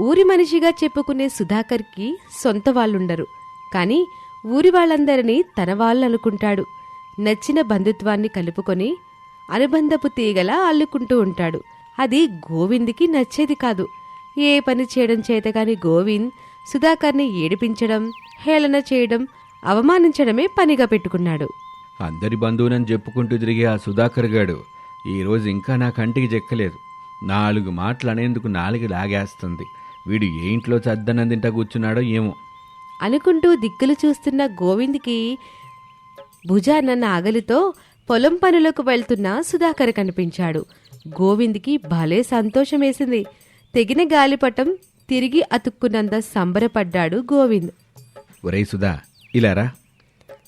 ఊరి మనిషిగా చెప్పుకునే సుధాకర్కి సొంత వాళ్ళుండరు. కానీ ఊరి వాళ్ళందరినీ తన వాళ్ళనుకుంటాడు. నచ్చిన బంధుత్వాన్ని కలుపుకొని అనుబంధపు తీగలా అల్లుకుంటూ ఉంటాడు. అది గోవింద్కి నచ్చేది కాదు. ఏ పని చేయడం చేతగాని గోవింద్ సుధాకర్ని ఏడిపించడం హేళన చేయడం అవమానించడమే పనిగా పెట్టుకున్నాడు. అందరి బంధువునని చెప్పుకుంటూ తిరిగే ఆ సుధాకర్ గాడు ఈరోజు ఇంకా నా కంటికి చెక్కలేదు నాలుగు మాటలు అనేందుకు నాలుగు లాగేస్తుంది. వీడు ఏ ఇంట్లో చద్దనం తింటా కూర్చున్నాడో ఏమో. అనుకుంటూ దిక్కులు చూస్తున్న గోవింద్కి భుజాన నాగలితో పొలం పనులకు వెళ్తున్న సుధాకర్ కనిపించాడు. గోవింద్కి భలే సంతోషమేసింది తెగిన గాలిపటం తిరిగి అతుక్కున్నంత సంబరపడ్డాడు గోవింద్. ఒరేయ్ సుధా ఇలారా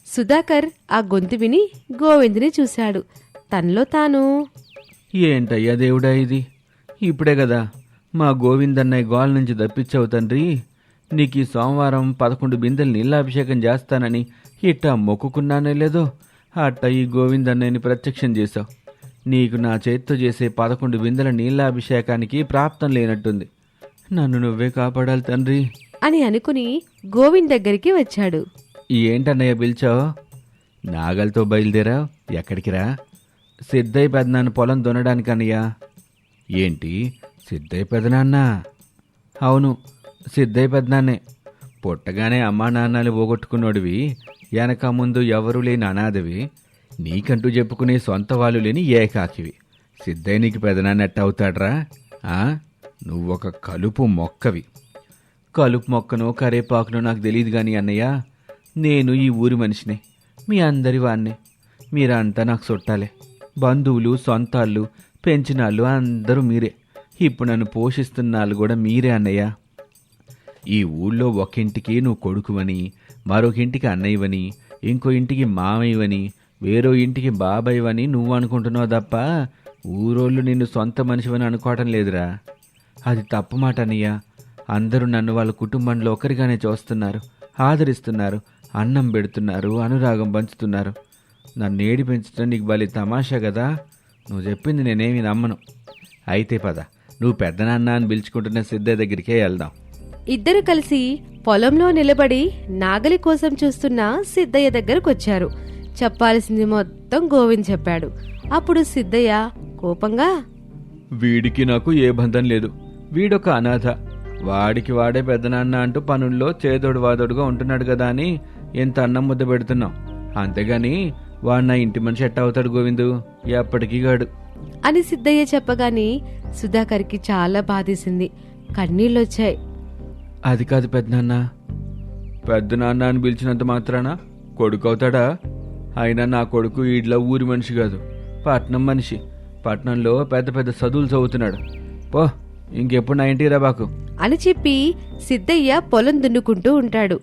సుధాకర్ ఆ గొంతు విని గోవింద్ని చూశాడు. తనలో తాను ఏంటయ్యా దేవుడా ఇది? ఇప్పుడే కదా. మా గోవిందన్నయ్య గోల నుంచి తప్పించావు తండ్రి. నీకు ఈ సోమవారం పదకొండు బిందెలు నీళ్ళాభిషేకం చేస్తానని ఇట్టా మొక్కుకున్నానే లేదో? అట్ట ఈ గోవిందన్నయ్యని ప్రత్యక్షం చేశావు. నీకు నా చేత్తో చేసే పదకొండు బిందెల నీళ్ళాభిషేకానికి ప్రాప్తం లేనట్టుంది. నన్ను నువ్వే కాపాడాలి తండ్రి. అని అనుకుని గోవింద్ దగ్గరికి వచ్చాడు. ఏంటన్నయ్య పిలిచావు? నాగలతో బయలుదేరా ఎక్కడికి రా? సిద్ధయ్య పెదనాన్న పొలం దున్నడానికి అన్నయ్యా ఏంటి? సిద్ధయ్య పెదనాన్న అవును సిద్ధయ్య పెదనాన్నే పుట్టగానే అమ్మా నాన్నలు పోగొట్టుకున్నోడివి వెనక ముందు ఎవరూ లేని అనాథవి నీకంటూ చెప్పుకునే సొంత వాళ్ళు లేని ఏకాకివి. సిద్ధయ్య నీకు పెదనాన్నట్టు అవుతాడ్రా? నువ్వొక కలుపు మొక్కవి. కలుపు మొక్కనో కరేపాకునో నాకు తెలియదు కానీ అన్నయ్య నేను ఈ ఊరి మనిషినే. మీ అందరి వాన్నే. మీరంతా నాకు చుట్టాలే బంధువులు సొంతాళ్ళు పెంచినాళ్ళు అందరూ మీరే. ఇప్పుడు నన్ను పోషిస్తున్నాళ్ళు కూడా మీరే అన్నయ్య. ఈ ఊళ్ళో ఒక ఇంటికి నువ్వు కొడుకువని మరొక ఇంటికి అన్నయ్యవని ఇంకో ఇంటికి మామయ్యవని వేరో ఇంటికి బాబాయ్యవని నువ్వు అనుకుంటున్నావు తప్ప ఊరోళ్ళు నిన్ను సొంత మనిషివని అనుకోవటం లేదురా. అది తప్పు మాట అన్నయ్య. అందరూ నన్ను వాళ్ళ కుటుంబంలో ఒకరిగానే చూస్తున్నారు ఆదరిస్తున్నారు అన్నం పెడుతున్నారు అనురాగం పంచుతున్నారు. నన్ను ఏడి పెంచడం నీకు బలి తమాషా కదా. నువ్వు చెప్పింది నేనేమి నమ్మను. అయితే పద. నువ్వు పెద్దనాన్న అని పిలుచుకుంటున్న సిద్ధయ్య దగ్గరికే వెళ్దాం. ఇద్దరు కలిసి పొలంలో నిలబడి నాగలి కోసం చూస్తున్న సిద్ధయ్య దగ్గరకొచ్చారు. చెప్పాల్సింది మొత్తం గోవింద్ చెప్పాడు. అప్పుడు సిద్ధయ్య కోపంగా వీడికి నాకు ఏ బంధం లేదు. వీడొక అనాథ. వాడికి వాడే పెద్దనాన్న అంటూ పనుల్లో చేదోడు వాదోడుగా ఉంటున్నాడు కదా అని ఎంత అన్నం ముద్ద పెడుతున్నాం. అంతేగాని వాడు నా ఇంటి మనిషి ఎట్ట అవుతాడు గోవిందు? ఎప్పటికీ గాడు. అని సిద్ధయ్య చెప్పగాని సుధాకర్కి చాలా బాధేసింది. కన్నీళ్ళొచ్చాయి. అది కాదు పెద్దనాన్న. పెద్దనాన్న అని పిలిచినంత మాత్రాన కొడుకు అవుతాడా అయినా నా కొడుకు ఈడ్ల ఊరి మనిషి కాదు. పట్నం మనిషి. పట్నంలో పెద్ద పెద్ద చదువులు చదువుతున్నాడు. పో ఇంకెప్పుడు నా ఇంటికి రా బాకు. అని చెప్పి సిద్ధయ్య పొలం దున్నుకుంటూ ఉంటాడు.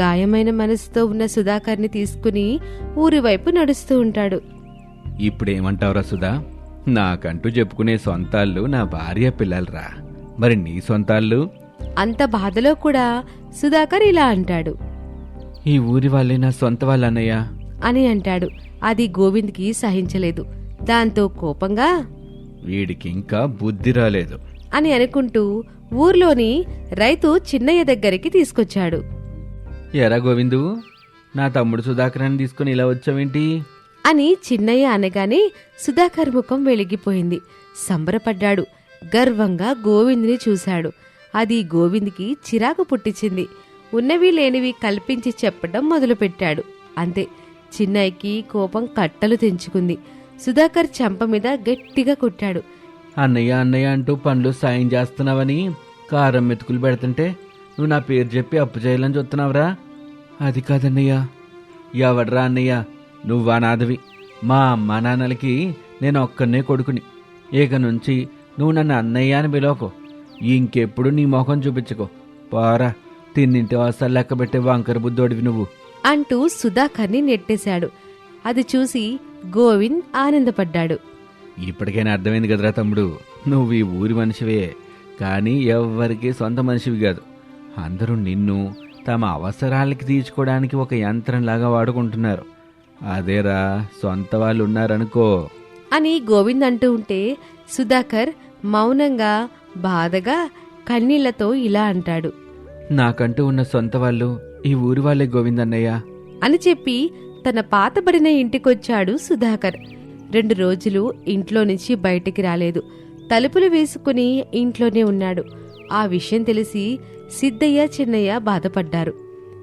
గాయమైన మనసుతో ఉన్న సుధాకర్ని తీసుకుని ఊరి వైపు నడుస్తూ ఉంటాడు. ఇప్పుడేమంటావురా సుధా? నాకంటూ చెప్పుకునే సొంతాళ్ళు నా భార్య పిల్లలరా. మరి నీ సొంతాళ్ళు? అంత బాధలో కూడా సుధాకర్ ఇలా అంటాడు. ఈ ఊరి వాళ్ళే నా సొంత వాళ్ళు అన్నయ్య అని అంటాడు. అది గోవింద్కి సహించలేదు. దాంతో కోపంగా వీడికి ఇంకా బుద్ధి రాలేదు. అని అనుకుంటూ ఊర్లోని రైతు చిన్నయ్య దగ్గరికి తీసుకొచ్చాడు. ఎరా గోవిందు నా తమ్ముడు సుధాకరాన్ని తీసుకుని ఇలా వచ్చావేంటి? అని చిన్నయ్య అనగానే సుధాకర్ ముఖం వెలిగిపోయింది. సంబరపడ్డాడు. గర్వంగా గోవింద్ని చూశాడు. అది గోవింద్కి చిరాకు పుట్టించింది. ఉన్నవి లేనివి కల్పించి చెప్పడం మొదలుపెట్టాడు. అంతే. చిన్నయ్యకి కోపం కట్టలు తెంచుకుంది. సుధాకర్ చెంప మీద గట్టిగా కొట్టాడు. అన్నయ్య అన్నయ్య అంటూ పనులు సాయం చేస్తున్నావని కారం మెతుకులు పెడుతుంటే నువ్వు నా పేరు చెప్పి అప్పు చేయాలని చూస్తున్నావురా? అది కాదన్నయ్య. ఎవడ్రా అన్నయ్య? నువ్వు అనాథవి మా అమ్మా నాన్నలకి నేను ఒక్కనే కొడుకుని. ఇక నుంచి నువ్వు నన్ను అన్నయ్య అని పిలవకు. ఇంకెప్పుడు నీ మొఖం చూపించుకో. పోరా తిన్నింటి వాసాలు లెక్క పెట్టే వంకర బుద్ధోడివి నువ్వు. అంటూ సుధాకర్ని నెట్టేశాడు. అది చూసి గోవింద్ ఆనందపడ్డాడు. ఇప్పటికైనా అర్థమైంది కదరా తమ్ముడు. నువ్వు ఈ ఊరి మనిషివే. కానీ ఎవ్వరికీ సొంత మనిషివి కాదు. అందరూ నిన్ను తమ అవసరాలకి తీర్చుకోవడానికి ఒక యంత్రంలాగా వాడుకుంటున్నారు. అదేరా సొంత వాళ్ళు ఉన్నారనుకో అని గోవింద్ అంటూ ఉంటే సుధాకర్ మౌనంగా బాధగా కన్నీళ్ళతో ఇలా అంటాడు. నాకంటూ ఉన్న సొంత వాళ్ళు ఈ ఊరి వాళ్ళే గోవిందన్నయ్య. అని చెప్పి తన పాతబడిన ఇంటికొచ్చాడు సుధాకర్. రెండు రోజులు ఇంట్లో నుంచి బయటికి రాలేదు. తలుపులు వేసుకుని ఇంట్లోనే ఉన్నాడు. ఆ విషయం తెలిసి సిద్ధయ్య చిన్నయ్య బాధపడ్డారు.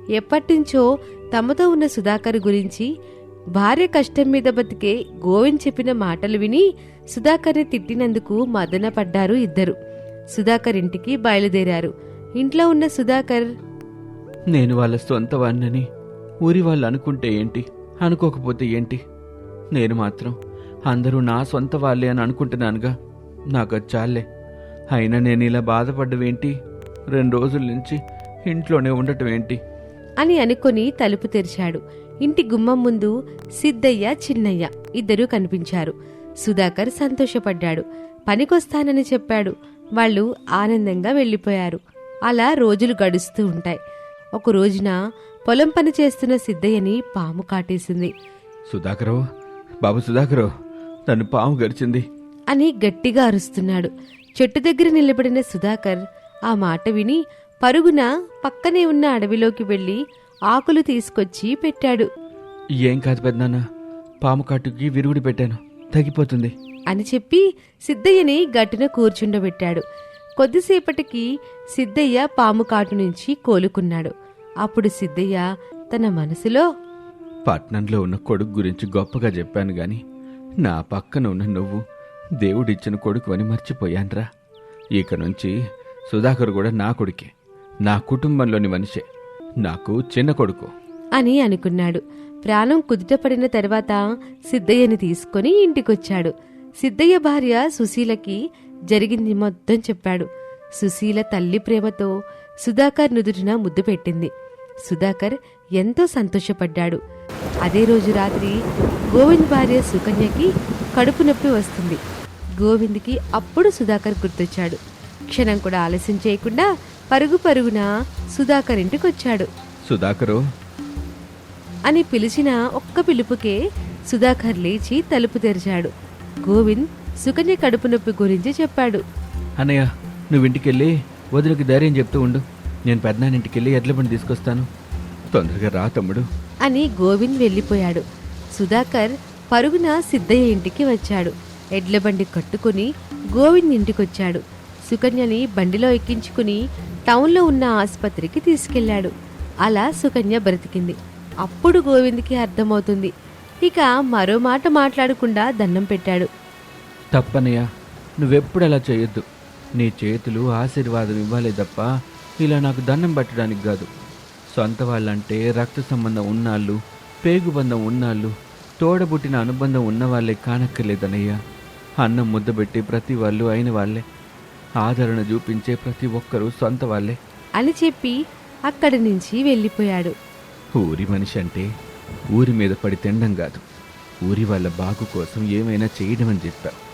ఎప్పటినుంచో తమతో ఉన్న సుధాకర్ గురించి భార్య కష్టం మీద బతికే గోవింద్ చెప్పిన మాటలు విని సుధాకర్ని తిట్టినందుకు మదన పడ్డారు ఇద్దరు. సుధాకర్ ఇంటికి బయలుదేరారు. ఇంట్లో ఉన్న సుధాకర్ నేను వాళ్ళ సొంత వాడినని ఊరి వాళ్ళు అనుకుంటే ఏంటి? అనుకోకపోతే ఏంటి? నేను మాత్రం అందరూ నా సొంత వాళ్ళే అని అనుకుంటున్నానుగా. నాకు చాలే అయినా నేను ఇలా బాధపడ్డవేంటి? రెండు రోజుల నుంచి ఇంట్లోనే ఉండటం ఏంటి? అని అనుకొని తలుపు తెరిచాడు. ఇంటి గుమ్మం ముందు సిద్ధయ్య చిన్నయ్య ఇద్దరూ కనిపించారు. సుధాకర్ సంతోషపడ్డాడు. పనికొస్తానని చెప్పాడు. వాళ్ళు ఆనందంగా వెళ్ళిపోయారు. అలా రోజులు గడుస్తూ ఉంటాయి. ఒక రోజున పొలం పని చేస్తున్న సిద్ధయ్యని పాము కాటేసింది. సుధాకరో బాబు సుధాకరో నన్ను పాము గరిచింది. అని గట్టిగా అరుస్తున్నాడు. చెట్టు దగ్గర నిలబడిన సుధాకర్ ఆ మాట విని పరుగున పక్కనే ఉన్న అడవిలోకి వెళ్ళి ఆకులు తీసుకొచ్చి పెట్టాడు. ఏం కాదు పెద్దనాన్న పాము కాటుకి విరుగుడు పెట్టాను తగ్గిపోతుంది. అని చెప్పి సిద్ధయ్యని గట్టున కూర్చుండబెట్టాడు. కొద్దిసేపటికి సిద్ధయ్య పాము కాటు నుంచి కోలుకున్నాడు. అప్పుడు సిద్ధయ్య తన మనసులో పట్నంలో ఉన్న కొడుకు గురించి గొప్పగా చెప్పాను గాని నా పక్కన ఉన్న నువ్వు దేవుడిచ్చిన కొడుకు అని మర్చిపోయాన్రా. ఇక నుంచి సుధాకర్ కూడా నా కొడుకే నా కుటుంబంలోని మనిషే. నాకు చిన్న కొడుకు. అని అనుకున్నాడు. ప్రాణం కుదుటపడిన తర్వాత సిద్ధయ్యని తీసుకొని ఇంటికొచ్చాడు. సిద్ధయ్య భార్య సుశీలకి జరిగింది మొత్తం చెప్పాడు. సుశీల తల్లి ప్రేమతో సుధాకర్ నుదుటిన ముద్దు పెట్టింది. సుధాకర్ ఎంతో సంతోషపడ్డాడు. అదే రోజు రాత్రి గోవింద్ భార్య సుకన్యకి కడుపు నొప్పి వస్తుంది. గోవింద్కి అప్పుడు సుధాకర్ గుర్తొచ్చాడు. క్షణం కూడా ఆలస్యం చేయకుండా పరుగు పరుగున సుధాకర్ ఇంటికొచ్చాడు సుధాకరు. అని పిలిచిన ఒక్క పిలుపుకే సుధాకర్ లేచి తలుపు తెరిచాడు. గోవింద్ సుకన్య కడుపు నొప్పి గురించి చెప్పాడు. అన్నయ్య నువ్వు ఇంటికెళ్ళి వదిలికి ధైర్యం చెప్తూ ఉండు. నేను పెద్దనాన్నింటికెళ్ళి ఎడ్ల బండి తీసుకొస్తాను. తొందరగా రా తమ్ముడు. అని గోవింద్ వెళ్ళిపోయాడు. సుధాకర్ పరుగున సిద్ధయ్య ఇంటికి వచ్చాడు. ఎడ్ల బండి కట్టుకుని గోవింద్ ఇంటికొచ్చాడు. సుకన్యని బండిలో ఎక్కించుకుని టౌన్లో ఉన్న ఆసుపత్రికి తీసుకెళ్ళాడు. అలా సుకన్య బ్రతికింది. అప్పుడు గోవింద్కి అర్థమవుతుంది. ఇక మరో మాట మాట్లాడకుండా దండం పెట్టాడు. తప్పనయ్య నువ్వెప్పుడు అలా చేయొద్దు. నీ చేతులు ఆశీర్వాదం ఇవ్వాలి తప్ప ఇలా నాకు దండం పెట్టడానికి కాదు. సొంత వాళ్ళంటే రక్త సంబంధం ఉన్నాళ్ళు పేగుబంధం ఉన్నాళ్ళు తోడబుట్టిన అనుబంధం ఉన్నవాళ్ళే కానక్కర్లేదనయ్యా అన్నం ముద్దబెట్టి ప్రతి వాళ్ళు అయిన వాళ్ళే. ఆదరణ చూపించే ప్రతి ఒక్కరూ సొంత వాళ్ళే. అని చెప్పి అక్కడి నుంచి వెళ్ళిపోయాడు. ఊరి మనిషి అంటే ఊరి మీద పడి తినడం కాదు. ఊరి వాళ్ళ బాగు కోసం ఏమైనా చేయడం అని చెప్పావు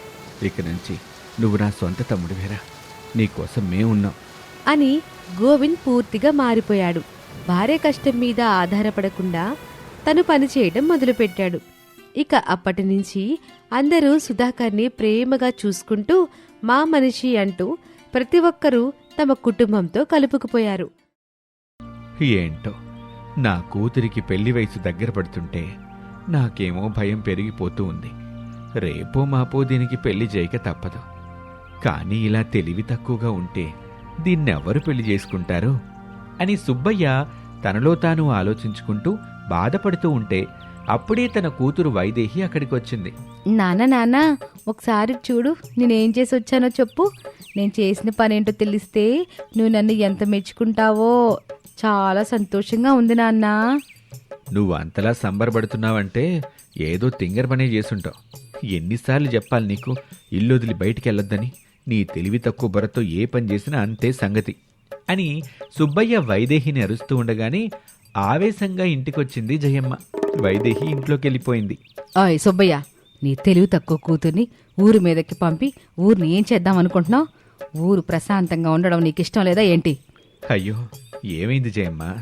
ఇక నుంచి నువ్వు నా సొంత తమ్ముడివేరా నీకోసం మేమున్నాం. అని గోవింద్ పూర్తిగా మారిపోయాడు. భార్య కష్టం మీద ఆధారపడకుండా తను పనిచేయడం మొదలుపెట్టాడు. ఇక అప్పటి నుంచి అందరూ సుధాకర్ని ప్రేమగా చూసుకుంటూ మా మనిషి అంటూ ప్రతి ఒక్కరూ తమ కుటుంబంతో కలుపుకుపోయారు. ఏంటో? నా కూతురికి పెళ్ళి వయసు దగ్గర పడుతుంటే నాకేమో భయం పెరిగిపోతూ ఉంది. రేపో మాపో దీనికి పెళ్ళి చేయక తప్పదు. కానీ ఇలా తెలివి తక్కువగా ఉంటే దీన్నెవరు పెళ్ళి చేసుకుంటారు? అని సుబ్బయ్య తనలో తాను ఆలోచించుకుంటూ బాధపడుతూ ఉంటే అప్పుడే తన కూతురు వైదేహి అక్కడికొచ్చింది. నాన్న నాన్న ఒకసారి చూడు నేనేం చేసి వచ్చానో చెప్పు. నేను చేసిన పనేంటో తెలిస్తే నువ్వు నన్ను ఎంత మెచ్చుకుంటావో. చాలా సంతోషంగా ఉంది నాన్న. నువ్వు అంతలా సంబరపడుతున్నావంటే ఏదో తింగర పనే చేసుంటావు. ఎన్నిసార్లు చెప్పాలి నీకు ఇల్లు వదిలి బయటికి వెళ్ళొద్దని నీ తెలివి తక్కువ బుర్రతో ఏ పని చేసినా అంతే సంగతి అని సుబ్బయ్య వైదేహిని అరుస్తూ ఉండగానే ఆవేశంగా ఇంటికొచ్చింది జయమ్మ. వైదేహి ఇంట్లోకి వెళ్ళిపోయింది. ఓయ్ సుబ్బయ్య నీ తెలివి తక్కువ కూతుర్ని ఊరు మీదకి పంపి ఊరిని ఏం చేద్దాం అనుకుంటున్నావు? ఊరు ప్రశాంతంగా ఉండడం నీకు ఇష్టం లేదా ఏంటి? అయ్యో ఏమైంది జయమ్మ?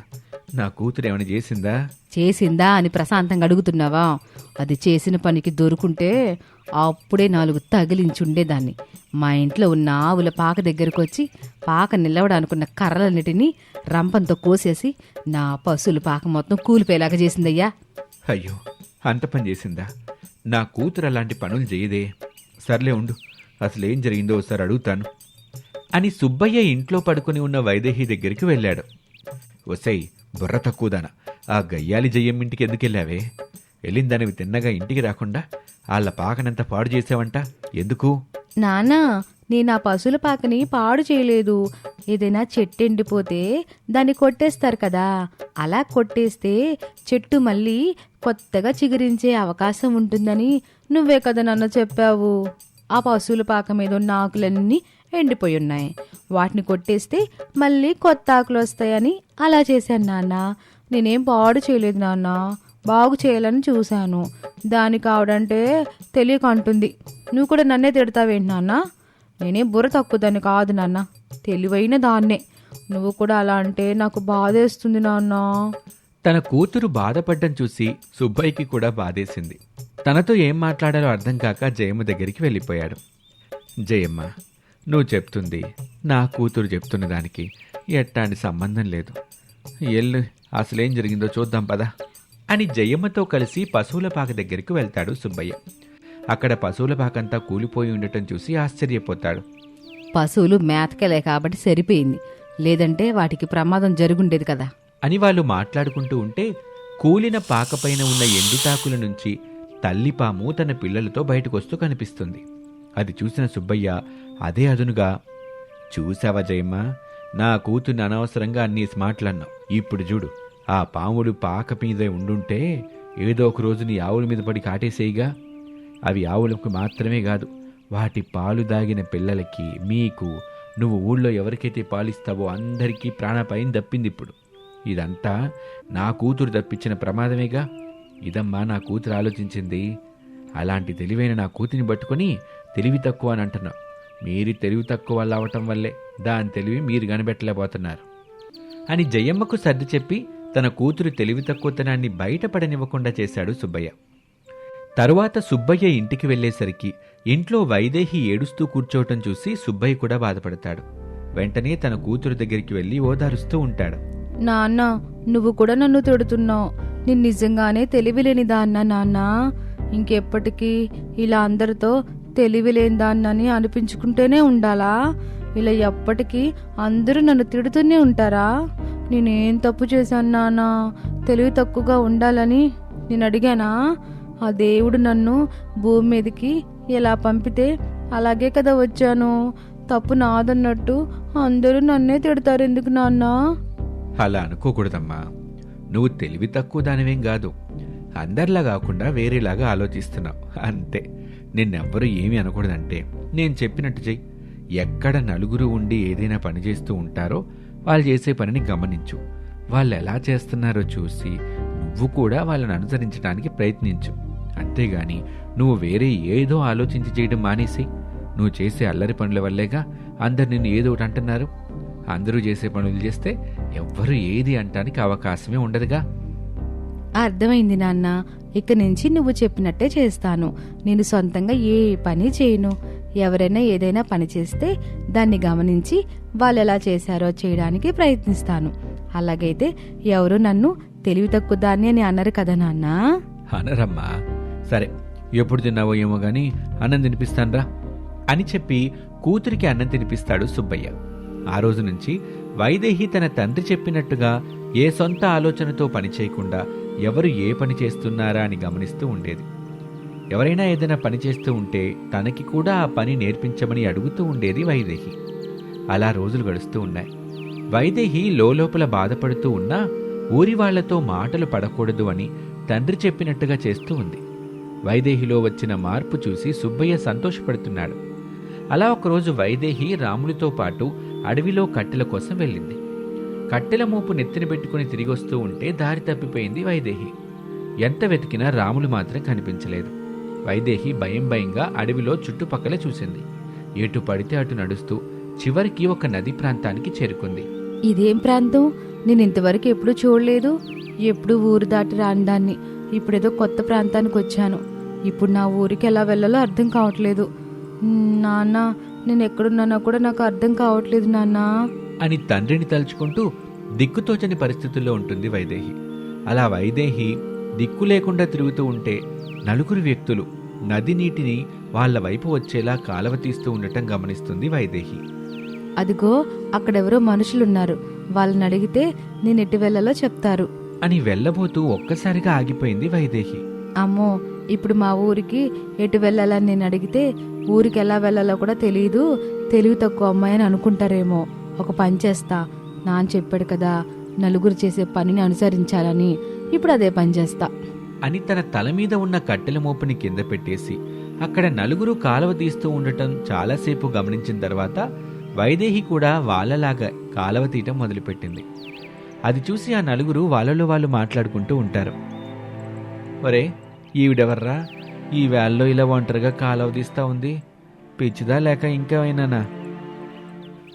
నా కూతురు ఏమైనా చేసిందా? చేసిందా అని ప్రశాంతంగా అడుగుతున్నావా? అది చేసిన పనికి దొరుకుంటే అప్పుడే నాలుగు తగిలించుండేదాన్ని. మా ఇంట్లో ఉన్న ఆవుల పాక దగ్గరకు వచ్చి పాక నిలవడానుకున్న కర్రలన్నిటినీ రంపంతో కోసేసి నా పశువుల పాక మొత్తం కూలిపోయేలాగా చేసిందయ్యా. అయ్యో అంత పని చేసిందా? నా కూతురు అలాంటి పనులు చేయదే. సర్లే ఉండు అసలేం జరిగిందో ఒకసారి అడుగుతాను అని సుబ్బయ్య ఇంట్లో పడుకొని ఉన్న వైదేహి దగ్గరికి వెళ్ళాడు. ఒసై బుర్ర తక్కువదాన. ఆ గయ్యాలి జయ్యం ఇంటికి ఎందుకు వెళ్ళావే? వెళ్ళిందనివి తిన్నగా ఇంటికి రాకుండా వాళ్ళ పాకనంత పాడు చేసావంట. ఎందుకు? నానా నేను ఆ పశువుల పాకని పాడు చేయలేదు. ఏదైనా చెట్టు ఎండిపోతే దాన్ని కొట్టేస్తారు కదా. అలా కొట్టేస్తే చెట్టు మళ్ళీ కొత్తగా చిగురించే అవకాశం ఉంటుందని నువ్వే కదా నన్ను చెప్పావు. ఆ పశువుల పాక మీద ఉన్న ఆకులన్నీ ఎండిపోయి ఉన్నాయి. వాటిని కొట్టేస్తే మళ్ళీ కొత్త ఆకులు వస్తాయని అలా చేశాను నాన్న. నేనేం పాడు చేయలేదు నాన్న. బాగు చేయాలని చూశాను. దానికి ఆవిడంటే తెలియక అంటుంది. నువ్వు కూడా నన్నే తిడతావేంటి నాన్న? నేనేం బుర్ర తక్కువదాన్ని కాదు నాన్న. తెలివైన దాన్నే. నువ్వు కూడా అలా అంటే నాకు బాధేస్తుంది నాన్న. తన కూతురు బాధపడ్డం చూసి సుబ్బయ్యకి కూడా బాధేసింది. తనతో ఏం మాట్లాడాలో అర్థం కాక జయమ్మ దగ్గరికి వెళ్ళిపోయాడు. జయమ్మ నువ్వు చెప్తుంది నా కూతురు చెప్తున్న దానికి ఎట్టాంటి సంబంధం లేదు. ఎల్లు అసలేం జరిగిందో చూద్దాం పదా. అని జయమ్మతో కలిసి పశువుల పాక దగ్గరికి వెళ్తాడు సుబ్బయ్య. అక్కడ పశువుల పాకంతా కూలిపోయి ఉండటం చూసి ఆశ్చర్యపోతాడు. పశువులు మేతకెలే కాబట్టి సరిపోయింది. లేదంటే వాటికి ప్రమాదం జరుగుండేది కదా. అని వాళ్ళు మాట్లాడుకుంటూ ఉంటే కూలిన పాకపైన ఉన్న ఎండుతాకుల నుంచి తల్లిపాము తన పిల్లలతో బయటకొస్తూ కనిపిస్తుంది. అది చూసిన సుబ్బయ్య అదే అదునుగా. చూసావా జయమ్మ? నా కూతుర్ని అనవసరంగా అన్ని మాటలన్నావు ఇప్పుడు చూడు ఆ పాములు పాక మీదే ఉండుంటే ఏదో ఒక రోజు నీ ఆవుల మీద పడి కాటేసేయిగా. అవి ఆవులకు మాత్రమే కాదు వాటి పాలు దాగిన పిల్లలకి మీకు నువ్వు ఊళ్ళో ఎవరికైతే పాలిస్తావో అందరికీ ప్రాణపాయం దప్పింది ఇప్పుడు. ఇదంతా నా కూతురు తప్పించిన ప్రమాదమేగా? ఇదమ్మా నా కూతురు ఆలోచించింది. అలాంటి తెలివైన నా కూతురిని పట్టుకొని తెలివి తక్కువ అని అంటున్నావు. మీరు తెలివి తక్కువ వల్ల అవటం వల్లే దాని తెలివి మీరు కనిపెట్టలేకపోతున్నారు. అని జయమ్మకు సర్ది చెప్పి తన కూతురు తెలివి తక్కువతనాన్ని బయటపడనివ్వకుండా చేశాడు సుబ్బయ్య. తరువాత సుబ్బయ్య ఇంటికి వెళ్ళేసరికి ఇంట్లో వైదేహి ఏడుస్తూ కూర్చోవటం చూసి సుబ్బయ్య కూడా బాధపడతాడు. వెంటనే తన కూతురు దగ్గరికి వెళ్ళి ఓదారుస్తూ ఉంటాడు. నాన్న నువ్వు కూడా నన్ను తిడుతున్నావు. నేను నిజంగానే తెలివిలేని దాన్న నాన్న. ఇంకెప్పటికీ ఇలా అందరితో తెలివిలేని దాన్నని అనిపించుకుంటూనే ఉండాలా? ఇలా ఎప్పటికీ అందరూ నన్ను తిడుతూనే ఉంటారా? నేనేం తప్పు చేశాను నాన్న? తెలివి తక్కువగా ఉండాలని నేను అడిగానా? ఆ దేవుడు నన్ను భూమి మీదకి ఎలా పంపితే అలాగే కదా వచ్చాను. తప్పు నాదన్నట్టు అందరూ నన్నే తిడతారు ఎందుకు నాన్న? అలా అనుకోకూడదమ్మా. నువ్వు తెలివి తక్కువ దానివేం కాదు. అందరిలా కాకుండా వేరేలాగా ఆలోచిస్తున్నావు. అంతే. నిన్నెవ్వరూ ఏమీ అనకూడదంటే నేను చెప్పినట్టు చెయ్యి. ఎక్కడ నలుగురు ఉండి ఏదైనా పని చేస్తూ ఉంటారో వాళ్ళు చేసే పనిని గమనించు. వాళ్ళు ఎలా చేస్తున్నారో చూసి నువ్వు కూడా వాళ్ళని అనుసరించడానికి ప్రయత్నించు. అంతేగాని నువ్వు వేరే ఏదో ఆలోచించి చేయడం మానేసి నువ్వు చేసే అల్లరి పనుల వల్లేగా అందరు నిన్ను ఏదో ఒకటి అంటున్నారు. అందరూ చేసే పనులు చేస్తే ఎవ్వరు ఏది అంటానికి అవకాశమే ఉండదుగా. అర్థమైంది నాన్న. ఇక నుంచి నువ్వు చెప్పినట్టే చేస్తాను. నేను సొంతంగా ఏ పని చేయను. ఎవరైనా ఏదైనా పని చేస్తే దాన్ని గమనించి వాళ్ళు ఎలా చేశారో చేయడానికి ప్రయత్నిస్తాను. అలాగైతే ఎవరు నన్ను తెలివి తక్కువ దాన్ని అని అన్నారు కదా నాన్న? అనరమ్మా. సరే ఎప్పుడు తిన్నావో ఏమో గాని అన్నం తినిపిస్తాన్రా అని చెప్పి కూతురికి అన్నం తినిపిస్తాడు సుబ్బయ్య. ఆ రోజు నుంచి వైదేహి తన తండ్రి చెప్పినట్టుగా ఏ సొంత ఆలోచనతో పని చేయకుండా ఎవరు ఏ పని చేస్తున్నారా అని గమనిస్తూ ఉండేది. ఎవరైనా ఏదైనా పని చేస్తూ ఉంటే తనకి కూడా ఆ పని నేర్పించమని అడుగుతూ ఉండేది వైదేహి. అలా రోజులు గడుస్తూ ఉన్నాయి. వైదేహి లోపల బాధపడుతూ ఉన్నా ఊరి వాళ్ళతో మాటలు పడకూడదు అని తండ్రి చెప్పినట్టుగా చేస్తూ ఉంది. వైదేహిలో వచ్చిన మార్పు చూసి సుబ్బయ్య సంతోషపడుతున్నాడు. అలా ఒకరోజు వైదేహి రామునితో పాటు అడవిలో కట్టెల కోసం వెళ్ళింది. కట్టెల మోపు నెత్తిన పెట్టుకుని తిరిగి వస్తూ ఉంటే దారి తప్పిపోయింది వైదేహి. ఎంత వెతికినా రాములు మాత్రం కనిపించలేదు. వైదేహి భయం భయంగా అడవిలో చుట్టుపక్కల చూసింది. ఎటు పడితే అటు నడుస్తూ చివరికి ఒక నది ప్రాంతానికి చేరుకుంది. ఇదేం ప్రాంతం? నేను ఇంతవరకు ఎప్పుడు చూడలేదు. ఎప్పుడు ఊరు దాటి రాని దాన్ని ఇప్పుడేదో కొత్త ప్రాంతానికి వచ్చాను. ఇప్పుడు నా ఊరికి ఎలా వెళ్ళాలో అర్థం కావట్లేదు. నాన్న నేను ఎక్కడున్నానో కూడా నాకు అర్థం కావట్లేదు నాన్న. అని తండ్రిని తలుచుకుంటూ దిక్కుతోచని పరిస్థితుల్లో ఉంటుంది వైదేహి. అలా వైదేహి దిక్కు లేకుండా తిరుగుతూ ఉంటే నలుగురు వ్యక్తులు నది నీటిని వాళ్ళ వైపు వచ్చేలా కాలవ తీస్తూ ఉండటం గమనిస్తుంది వైదేహి. అదిగో అక్కడెవరో మనుషులున్నారు. వాళ్ళని అడిగితే నేను ఎటు వెళ్ళాలో చెప్తారు. అని వెళ్ళబోతూ ఒక్కసారిగా ఆగిపోయింది వైదేహి. అమ్మో ఇప్పుడు మా ఊరికి ఎటు వెళ్ళాలని నేను అడిగితే ఊరికి ఎలా వెళ్ళాలో కూడా తెలియదు తెలివి తక్కువ అమ్మాయి అని అనుకుంటారేమో. ఒక పని చేస్తా. నాన్న చెప్పాడు కదా నలుగురు చేసే పనిని అనుసరించాలని. ఇప్పుడు అదే పని చేస్తా. అని తన తల మీద ఉన్న కట్టెల మోపుని కింద పెట్టేసి అక్కడ నలుగురు కాలువ తీస్తూ ఉండటం చాలాసేపు గమనించిన తర్వాత వైదేహి కూడా వాళ్ళలాగా కాలువ తీయటం మొదలుపెట్టింది. అది చూసి ఆ నలుగురు వాళ్ళలో వాళ్ళు మాట్లాడుకుంటూ ఉంటారు. ఒరే ఈవిడెవర్రా? ఈ వేళలో ఇలా ఒంటరిగా కాలవదీస్తా ఉంది. పిచ్చిదా లేక ఇంకేమైనానా?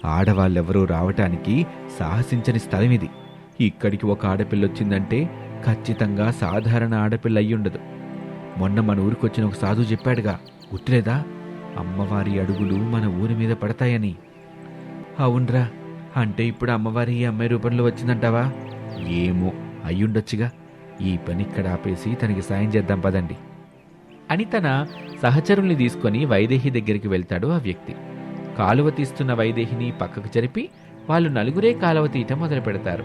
ఆడవాళ్ళెవరూ రావటానికి సాహసించని స్థలం ఇది. ఇక్కడికి ఒక ఆడపిల్ల వచ్చిందంటే ఖచ్చితంగా సాధారణ ఆడపిల్ల అయ్యుండదు మొన్న మన ఊరికొచ్చిన ఒక సాధువు చెప్పాడుగా గుర్తులేదా అమ్మవారి అడుగులు మన ఊరి మీద పడతాయని. అవునరా అంటే ఇప్పుడు అమ్మవారి ఈ అమ్మాయి రూపంలో వచ్చిందంటావా? ఏమో అయ్యుండొచ్చుగా. ఈ పని ఇక్కడ ఆపేసి తనకి సాయం చేద్దాం పదండి. అని తన సహచరుల్ని తీసుకొని వైదేహి దగ్గరికి వెళ్తాడు ఆ వ్యక్తి. కాలువ తీస్తున్న వైదేహిని పక్కకు జరిపి వాళ్ళు నలుగురే కాలువ తీయటం మొదలు పెడతారు.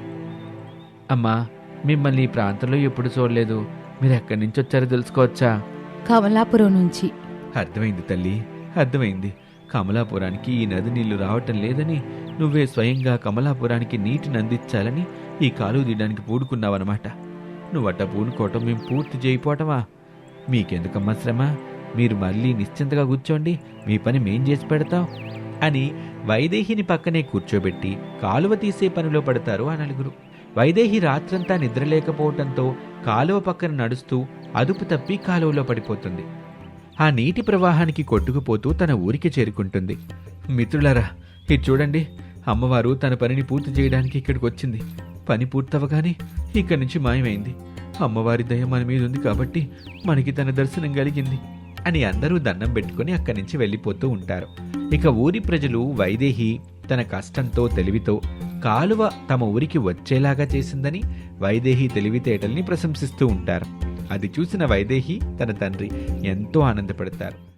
అమ్మా మిమ్మల్ని ఈ ప్రాంతంలో ఎప్పుడు చూడలేదు. మీరు ఎక్కడి నుంచి వచ్చారో తెలుసుకోవచ్చా? కమలాపురం నుంచి. అర్థమైంది తల్లి అర్థమైంది. కమలాపురానికి ఈ నది నీళ్ళు రావటం లేదని నువ్వే స్వయంగా కమలాపురానికి నీటిని అందించాలని ఈ కాలువ తీయడానికి పూడుకున్నావన్నమాట. నువ్వట్ట పూనుకోవటం మేము పూర్తి చేయిపోవటమా మీకెందుకమ్మా శ్రమ? మీరు మళ్ళీ నిశ్చింతగా కూర్చోండి మీ పని మేం చేసి పెడతాం అని వైదేహిని పక్కనే కూర్చోబెట్టి కాలువ తీసే పనిలో పడతారు ఆ నలుగురు. వైదేహి రాత్రంతా నిద్రలేకపోవటంతో కాలువ పక్కన నడుస్తూ అదుపు తప్పి కాలువలో పడిపోతుంది. ఆ నీటి ప్రవాహానికి కొట్టుకుపోతూ తన ఊరికి చేరుకుంటుంది. మిత్రులారా ఇది చూడండి. అమ్మవారు తన పనిని పూర్తి చేయడానికి ఇక్కడికి వచ్చింది పని పూర్తవగానే ఇక్కడి నుంచి మాయమైంది. అమ్మవారి దయ మన మీద ఉంది కాబట్టి మనకి తన దర్శనం కలిగింది అని అందరూ దండం పెట్టుకుని అక్కడి నుంచి వెళ్ళిపోతూ ఉంటారు. ఇక ఊరి ప్రజలు వైదేహి తన కష్టంతో తెలివితో కాలువ తమ ఊరికి వచ్చేలాగా చేసిందని వైదేహి తెలివితేటల్ని ప్రశంసిస్తూ ఉంటారు. అది చూసిన వైదేహి తన తండ్రి ఎంతో ఆనందపడతారు.